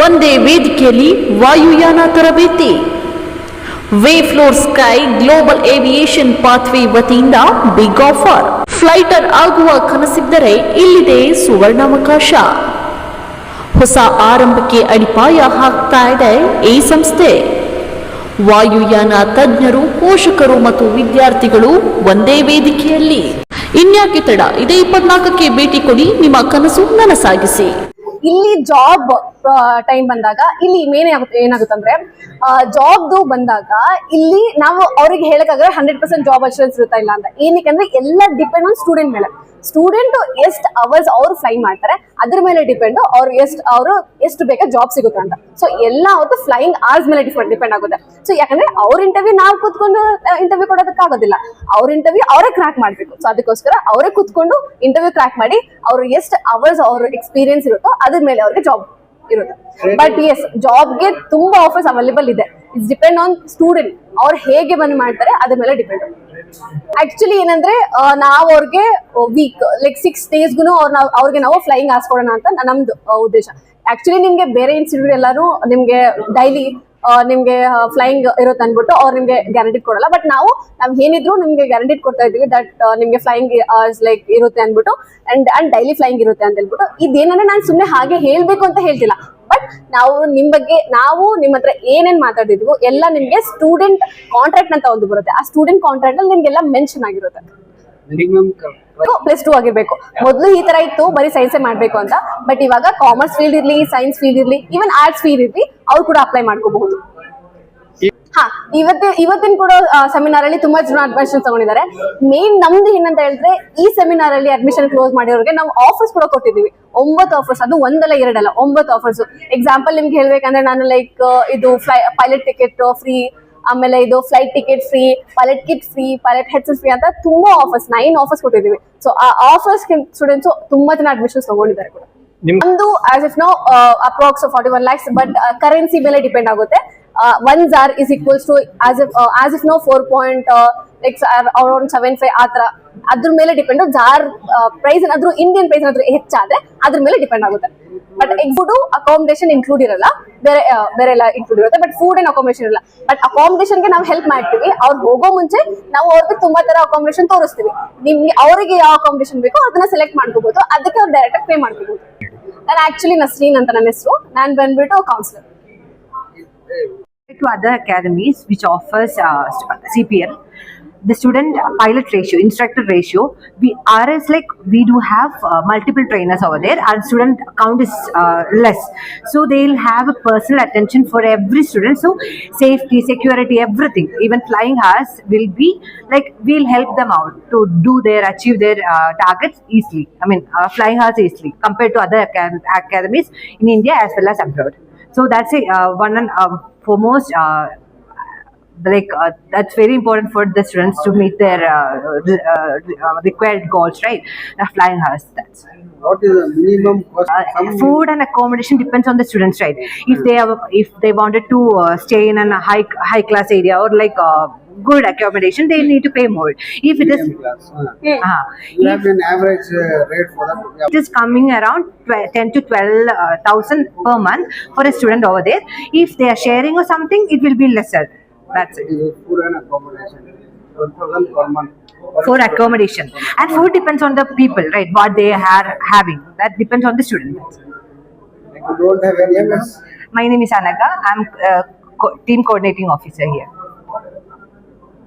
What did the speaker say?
ಒಂದೇ ವೇದಿಕೆಯಲ್ಲಿ ವಾಯುಯಾನ ತರಬೇತಿ. Way floor sky global aviation pathway ವತಿಯಿಂದ ಬಿಗ್ ಆಫರ್ ಫ್ಲೈಟರ್ ಆಗುವ ಕನಸಿದ್ದರೆ ಇಲ್ಲಿದೆ ಸುವರ್ಣಾವಕಾಶ. ಹೊಸ ಆರಂಭಕ್ಕೆ ಅಡಿಪಾಯ ಹಾಕ್ತಾ ಇದೆ ಈ ಸಂಸ್ಥೆ. ವಾಯುಯಾನ ತಜ್ಞರು, ಪೋಷಕರು ಮತ್ತು ವಿದ್ಯಾರ್ಥಿಗಳು ಒಂದೇ ವೇದಿಕೆಯಲ್ಲಿ. ಇನ್ಯಾಕೆ ತಡ? ಇದೇ ಇಪ್ಪತ್ನಾಲ್ಕಕ್ಕೆ ಭೇಟಿ ಕೊಡಿ ನಿಮ್ಮ ಕನಸು ನನಸಾಗಿಸಿ. ಇಲ್ಲಿ ಜಾಬ್ ಟೈಮ್ ಬಂದಾಗ ಇಲ್ಲಿ ಮೇನ್ ಆಗುತ್ತೆ ಏನಾಗುತ್ತಂದ್ರೆ ಜಾಬ್ದು ಬಂದಾಗ ಇಲ್ಲಿ ನಾವು ಅವ್ರಿಗೆ ಹೇಳಕ್ಕಾಗ್ರೆ ಹಂಡ್ರೆಡ್ ಪರ್ಸೆಂಟ್ ಜಾಬ್ ಅಶ್ಯೂರೆನ್ಸ್ ಇರುತ್ತಾ ಇಲ್ಲ ಅಂತ. ಏನಕ್ಕೆ ಅಂದ್ರೆ ಎಲ್ಲ ಡಿಪೆಂಡ್ ಆನ್ ಸ್ಟೂಡೆಂಟ್ ಮೇಲೆ. ಸ್ಟೂಡೆಂಟ್ ಎಷ್ಟು ಅವರ್ಸ್ ಅವ್ರು ಫ್ಲೈ ಮಾಡ್ತಾರೆ, ಅದ್ರ ಮೇಲೆ ಡಿಪೆಂಡ್ ಅವ್ರು ಎಷ್ಟು ಅವರು ಎಷ್ಟು ಬೇಗ ಜಾಬ್ ಸಿಗುತ್ತೆ ಅಂತ. ಸೊ ಎಲ್ಲ ಅವತ್ತು ಫ್ಲೈಯಿಂಗ್ ಅವರ್ಸ್ ಮೇಲೆ ಡಿಪೆಂಡ್ ಆಗುತ್ತೆ. ಸೊ ಯಾಕಂದ್ರೆ ಅವ್ರ ಇಂಟರ್ವ್ಯೂ ನಾವು ಕೂತ್ಕೊಂಡು ಇಂಟರ್ವ್ಯೂ ಕೊಡೋದಕ್ಕಾಗೋದಿಲ್ಲ. ಅವ್ರ ಇಂಟರ್ವ್ಯೂ ಅವರೇ ಕ್ರಾಕ್ ಮಾಡಬೇಕು. ಸೊ ಅದಕ್ಕೋಸ್ಕರ ಅವರೇ ಕೂತ್ಕೊಂಡು ಇಂಟರ್ವ್ಯೂ ಕ್ರಾಕ್ ಮಾಡಿ ಅವ್ರು ಎಷ್ಟು ಅವರ್ಸ್ ಅವ್ರ ಎಕ್ಸ್ಪೀರಿಯನ್ಸ್ ಇರುತ್ತೋ ಅದ್ರ ಮೇಲೆ ಅವ್ರಿಗೆ ಜಾಬ್ ಇರುತ್ತೆ. ಬಟ್ ಎಸ್ ಜಾಬ್ಗೆ ತುಂಬಾ ಆಫರ್ಸ್ ಅವೈಲೇಬಲ್ ಇದೆ. ಇಟ್ಸ್ ಡಿಪೆಂಡ್ ಆನ್ ಸ್ಟೂಡೆಂಟ್ ಅವ್ರು ಹೇಗೆ ಬಂದ್ ಮಾಡ್ತಾರೆ ಅದ್ರ ಮೇಲೆ ಡಿಪೆಂಡ್ ಆಕ್ಚುಲಿ ಏನಂದ್ರೆ ನಾವು ಅವ್ರಿಗೆ ವೀಕ್ ಲೈಕ್ ಸಿಕ್ಸ್ ಡೇಸ್ಗೂ ಅವ್ರ ನಾವು ಅವ್ರಿಗೆ ನಾವು ಫ್ಲೈಯಿಂಗ್ ಹಾಸ್ಕೊಡೋಣ ಅಂತ ನಮ್ದು ಉದ್ದೇಶ. ಆಕ್ಚುಲಿ ನಿಮ್ಗೆ ಬೇರೆ ಇನ್ಸ್ಟಿಟ್ಯೂಟ್ ಎಲ್ಲಾನು ನಿಮ್ಗೆ ಡೈಲಿ ನಿಮ್ಗೆ ಫ್ಲೈಯಿಂಗ್ ಇರುತ್ತೆ ಅನ್ಬಿಟ್ಟು ಅವ್ರು ನಿಮ್ಗೆ ಗ್ಯಾರಂಟಿ ಕೊಡಲ್ಲ. ಬಟ್ ನಾವು ನಾವು ಏನಿದ್ರು ನಿಮ್ಗೆ ಗ್ಯಾರಂಟಿ ಕೊಡ್ತಾ ಇದೀವಿ ದಟ್ ನಿಮ್ಗೆ ಫ್ಲೈಯಿಂಗ್ ಲೈಕ್ ಇರುತ್ತೆ ಅನ್ಬಿಟ್ಟು ಅಂಡ್ ಅಂಡ್ ಡೈಲಿ ಫ್ಲೈಯಿಂಗ್ ಇರುತ್ತೆ ಅಂತ ಹೇಳ್ಬಿಟ್ಟು. ಇದೇನಂದ್ರೆ ನಾನು ಸುಮ್ಮನೆ ಹಾಗೆ ಹೇಳ್ಬೇಕು ಅಂತ ಹೇಳ್ತಿಲ್ಲ. ಬಟ್ ನಾವು ನಿಮ್ ಬಗ್ಗೆ, ನಾವು ನಿಮ್ಮ ಹತ್ರ ಏನೇನ್ ಮಾತಾಡಿದ್ವು ಎಲ್ಲ ನಿಮ್ಗೆ ಸ್ಟೂಡೆಂಟ್ ಕಾಂಟ್ರಾಕ್ಟ್ ಅಂತ ಒಂದು ಬರುತ್ತೆ. ಆ ಸ್ಟೂಡೆಂಟ್ ಕಾಂಟ್ರಾಕ್ಟ್ ಅಲ್ಲಿ ನಿಮ್ಗೆಲ್ಲ ಮೆನ್ಷನ್ ಆಗಿರುತ್ತೆ. ಪ್ಲಸ್ ಟೂ ಆಗಿರ್ಬೇಕು. ಮೊದಲು ಈ ತರ ಇತ್ತು, ಬರೀ ಸೈನ್ಸ್ ಮಾಡ್ಬೇಕು ಅಂತ. ಬಟ್ ಇವಾಗ ಕಾಮರ್ಸ್ ಫೀಲ್ಡ್ ಇರ್ಲಿ ಸೈನ್ಸ್ ಫೀಲ್ಡ್ ಇರ್ಲಿ ಈವನ್ ಆರ್ಟ್ಸ್ ಫೀಲ್ಡ್ ಇರ್ಲಿ, ಅವ್ರು ಕೂಡ ಅಪ್ಲೈ ಮಾಡ್ಕೋಬಹುದು. ಹಾ, ಇವತ್ತು, ಇವತ್ತಿನ ಕೂಡ ಸೆಮಿನಾರ್ ಅಲ್ಲಿ ತುಂಬಾ ಜನ ಅಡ್ಮಿಷನ್ ತಗೊಂಡಿದ್ದಾರೆ. ಮೇನ್ ನಮ್ದು ಏನಂತ ಹೇಳಿದ್ರೆ, ಈ ಸೆಮಿನಾರ್ ಅಲ್ಲಿ ಅಡ್ಮಿಷನ್ ಕ್ಲೋಸ್ ಮಾಡಿರೋರಿಗೆ ನಾವು ಆಫರ್ಸ್ ಕೂಡ ಕೊಟ್ಟಿದ್ದೀವಿ. ಒಂಬತ್ತು ಆಫರ್ಸ್ ಅದು ಒಂದಲ್ಲ ಎರಡಲ್ಲ, ಒಂಬತ್ತು ಆಫರ್ಸ್ ಎಕ್ಸಾಂಪಲ್ ನಿಮ್ಗೆ ಹೇಳ್ಬೇಕಂದ್ರೆ ನಾನು ಲೈಕ್ ಇದು ಫ್ಲೈ ಪೈಲಟ್ ಟಿಕೆಟ್ ಫ್ರೀ ಆಮೇಲೆ ಇದು flight ticket free pilot kit free pilot headset free ಅಂತ ತುಂಬಾ ಆಫರ್ಸ್ ನೈನ್ ಆಫರ್ಸ್ ಕೊಟ್ಟಿದ್ದೀವಿ. ಸೊ ಆ ಆಫರ್ಸ್ ಸ್ಟೂಡೆಂಟ್ಸ್ ತುಂಬಾ ಜನ ಅಡ್ಮಿಷನ್ಸ್ ತಗೊಂಡಿದ್ದಾರೆ ಕೂಡ. ನಮ್ದು as if no approx forty one lakhs but currency ಮೇಲೆ ಡಿಪೆಂಡ್ ಆಗುತ್ತೆ. One jar is equals to as if as if no four point like around seven five ಆ ತರ ಅದ್ರ ಮೇಲೆ ಡಿಪೆಂಡ್ ಜಾರ್ ಪ್ರೈಸ್ ಏನಾದ್ರು ಇಂಡಿಯನ್ ಪ್ರೈಸ್ ಏನಾದ್ರು ಹೆಚ್ಚಾದ್ರೆ ಅದ್ರ ಮೇಲೆ ಡಿಪೆಂಡ್ ಆಗುತ್ತೆ. ಬಟ್ ಫುಡ್ ಅಕಾಮಡೇಶನ್ ಇನ್ಕ್ಲೂಡ್ ಇರಲ್ಲ. ಬೇರೆ ಬೇರೆ ಎಲ್ಲ ಇನ್ಕ್ಲೂಡ್ ಇರುತ್ತೆ. ಬಟ್ ಫುಡ್ ಅಂಡ್ ಅಕಾಮಡೇಶನ್ ಇರಲ್ಲ. ಬಟ್ ಅಕಾಮಿಡೇಷನ್ಗೆ ನಾವು ಹೆಲ್ಪ್ ಮಾಡ್ತೀವಿ. ಅವ್ರು ಹೋಗೋ ಮುಂಚೆ ನಾವು ಅವ್ರಿಗೆ ತುಂಬಾ ತರ ಅಕಾಮಡೇಶನ್ ತೋರಿಸ್ತೀವಿ. ನಿಮ್ಗೆ ಅವರಿಗೆ ಯಾವ ಅಕಾಮಡೇಶನ್ ಬೇಕೋ ಅದನ್ನ ಸೆಲೆಕ್ಟ್ ಮಾಡ್ಕೋಬಹುದು ಅದಕ್ಕೆ ಅವ್ರು ಡೈರೆಕ್ಟ್ ಪೇ ಮಾಡ್ಕೋಬಹುದು ನಾನು ಆಕ್ಚುಲಿ ನಸ್ರೀನ್ ಅಂತ ನನ್ನ ಹೆಸರು. ನಾನು ಬಂದ್ಬಿಟ್ಟು counsellor to other academies which offers uh, P CPL, the student pilot ratio, instructor ratio, we RS like we do have uh, multiple trainers over there. Our student count is uh, less, so they'll have a personal attention for every student. So safety, security, everything, even flying hours will be like we'll help them out to do their achieve their uh, targets easily. I mean, uh, flying hours easily compared to other acad- academies in India as well as abroad. So that's a uh, one and uh, foremost. Uh, like uh, that's very important for the students to meet their uh, uh, uh required goals right the flying house that's what is the minimum uh, cost food and accommodation depends on the students right if they have if they wanted to stay in a high high class area or like good accommodation, they need to pay more. If it is, class, yeah. uh, have an average uh, rate for them. Yeah. It is coming around 12, 10 to twelve thousand uh, per month for a student over there. If they are sharing or something, it will be lesser. That's it. Food and accommodation. 12000 per month for accommodation. And food depends on the people right? What they are having. That depends on the student. You don't have any MS my name is anaga i'm uh, co- team coordinating officer here